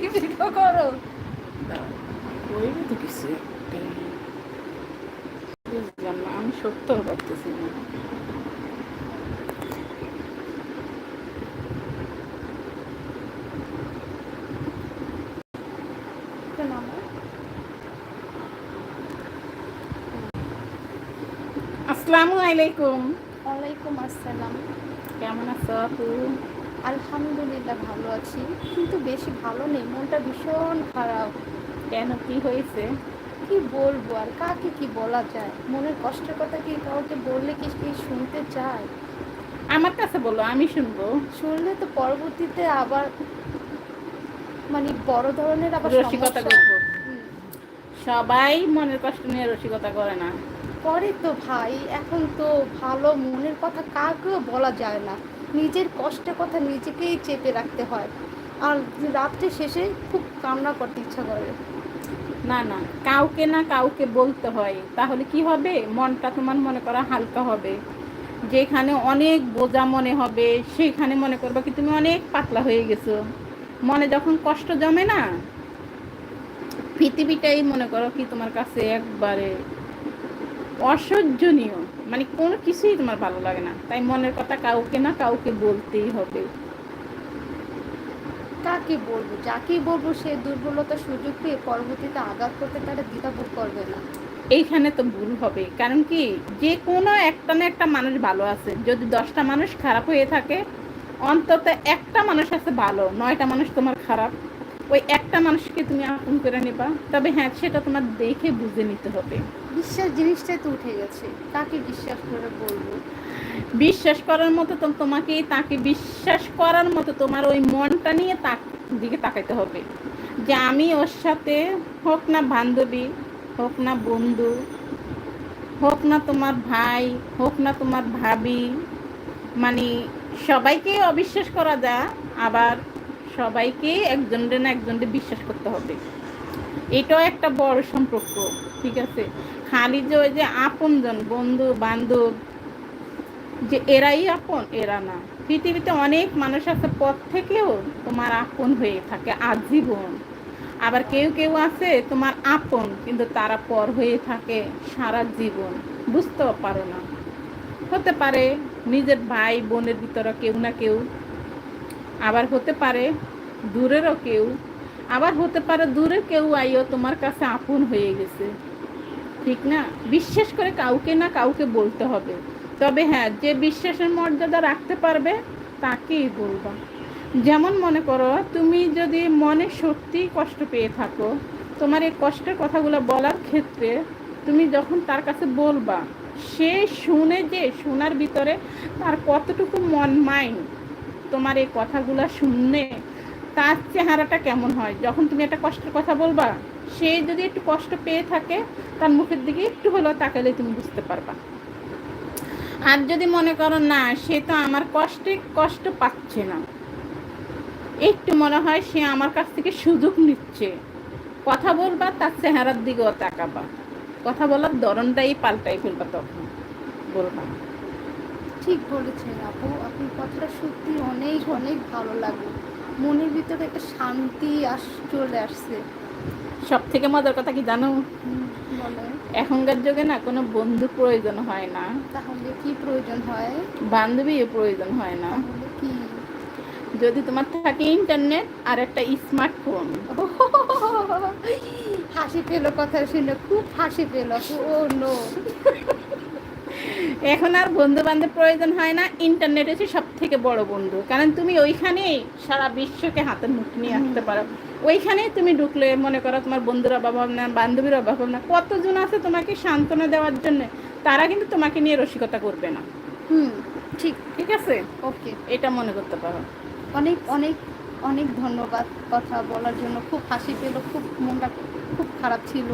কি ভিডিও করো ওইটা তো কিছু একটাই। বুঝলাম না আমি সত্য পারতেছি না। আসসালামু আলাইকুম। ওয়ালাইকুম আসসালাম। কেমন আছো আপু? আলহামদুলিল্লাহ ভালো আছি। কিন্তু বেশি ভালো নেই মনটা ভীষণ খারাপ। কেন কি হয়েছে? কি বলব আর কাকে কি বলা যায়? মনের কষ্টের কথা কি কাউকে বললে কি কি শুনতে চায়? আমার কাছে বলো আমি শুনব। শুনলে তো পরবর্তীতে আবার মানে বড় ধরনের আবার রসিকতা। করব। সবাই মনের কষ্ট নিয়ে রসিকতা করে না। করে তো ভাই এখন তো ভালো মনের কথা কাকেও বলা যায় না। নিজের কষ্টের কথা নিজেকেই চেপে রাখতে হয়। আর রাত্রে শেষে খুব কান্না করতে ইচ্ছা করে। না না, কাউকে না কাউকে বলতে হয়। তাহলে কি হবে? মনটা তোমার মনে করা হালকা হবে। যেখানে অনেক বোঝা মনে হবে, সেখানে মনে করবা কি তুমি অনেক পাতলা হয়ে গেছো। মনে যখন কষ্ট জমে না, পৃথিবীটাই মনে করো কি তোমার কাছে একবারে অসহ্যনীয়। মানে কোনো কিছুই তোমার ভালো লাগে না। তাই মনের কথা কাউকে না কাউকে বলতেই হবে। কাকে বলব? যাকে বলব সে দুর্বলতার সুযোগ পেয়ে পরবর্তীতে আঘাত করতে তারা দ্বিধাবোধ করবে না। এইখানে তো ভুল হবে। কারণ কি? যে কোনো একটা না একটা মানুষ ভালো আছে। যদি দশটা মানুষ খারাপ হয়ে থাকে অন্তত একটা মানুষ আছে ভালো নয়টা মানুষ তোমার খারাপ। ওই একটা মানুষকে তুমি আপন করে নেবা। তবে হ্যাঁ সেটা তোমার দেখে বুঝে নিতে হবে। বিশ্বাস জিনিসটাই তো উঠে গেছে। তাকে বিশ্বাস করে বলব? বিশ্বাস করার মতো তো তোমাকে তাকে বিশ্বাস করার মতো তোমার ওই মনটা নিয়ে তাক দিকে তাকাইতে হবে। যে আমি ওর সাথে হোক না বান্ধবী হোক না বন্ধু হোক না তোমার ভাই হোক না তোমার ভাবি মানে সবাইকেই অবিশ্বাস করা যায় আবার সবাইকেই একজনরে না একজনরে বিশ্বাস করতে হবে। এটাও একটা বড় সম্পর্ক, ঠিক আছে? খালি যে ওই যে আপনজন, বন্ধু, বান্ধব, যে এরাই আপন, এরা না। পৃথিবীতে অনেক মানুষ আছে, পথ থেকেও তোমার আপন হয়ে থাকে, আজীবন। আবার কেউ কেউ আছে, তোমার আপন, কিন্তু তারা পর হয়ে থাকে সারা জীবন। বুঝতেও পারো না। হতে পারে নিজের ভাই বোনের ভিতরে কেউ না কেউ আবার হতে পারে দূরেরও কেউ। আবার হতে পারে দূরে কেউ আইও তোমার কাছে আপন হয়ে গেছে। ঠিক না? বিশ্বাস করে কাউকে না কাউকে বলতে হবে। তবে হ্যাঁ যে বিশ্বাসের মর্যাদা রাখতে পারবে, তাকেই বলবা। যেমন মনে করো, তুমি যদি মনে সত্যি কষ্ট পেয়ে থাকো, তোমার এই কষ্টের কথাগুলো বলার ক্ষেত্রে তুমি যখন তার কাছে বলবা, সে শুনে যে, শোনার ভিতরে তার কতটুকু মন মাইন্ড তোমার এই কথাগুলো শুনলে তার চেহারাটা কেমন হয়? যখন তুমি একটা কষ্টের কথা বলবা, সে যদি একটু কষ্ট পেয়ে থাকে, তার মুখের দিকে একটু হলেও তাকালে তুমি বুঝতে পারবা। আর যদি মনে করো না, সে তো আমার কষ্টে কষ্ট পাচ্ছে না, একটু মনে হয় সে আমার কাছ থেকে সুযোগ নিচ্ছে। কথা বলবা, তার চেহারার দিকেও তাকাবা। কথা বলার ধরনটাই পাল্টাই ফেলবা তখন, বলবা। ঠিক বলেছেন আপু। আপনি কথাটা সত্যি অনেক অনেক ভালো লাগল। মনের ভিতরে একটা শান্তি আস চলে আসছে। সব থেকে মজার কথা কি জানো? বলে এখনকার যুগে না কোনো বন্ধু প্রয়োজন হয় না। তাহলে কি প্রয়োজন হয়? বান্ধবীও প্রয়োজন হয় না। কি? যদি তোমার থাকে ইন্টারনেট আর একটা স্মার্টফোন। হাসি পেল কথা শুনে খুব হাসি পেল ও নো। এখন আর বন্ধু বান্ধব প্রয়োজন হয় না ইন্টারনেট হচ্ছে সব থেকে বড় বন্ধু। কারণ তুমি ওইখানেই সারা বিশ্বকে হাতের মুখ নিয়ে আসতে পারো। ওইখানেই তুমি ঢুকলে মনে করো তোমার বন্ধুর অভাব হবে না বান্ধবীর অভাব হবে না। কতজন আছে তোমাকে সান্ত্বনা দেওয়ার জন্য? তারা কিন্তু তোমাকে নিয়ে রসিকতা করবে না। হুম ঠিক। ঠিক আছে? ওকে। এটা মনে করতে পারো। অনেক অনেক অনেক ধন্যবাদ কথা বলার জন্য। খুব হাসি পেল খুব মনটা খুব খারাপ ছিল।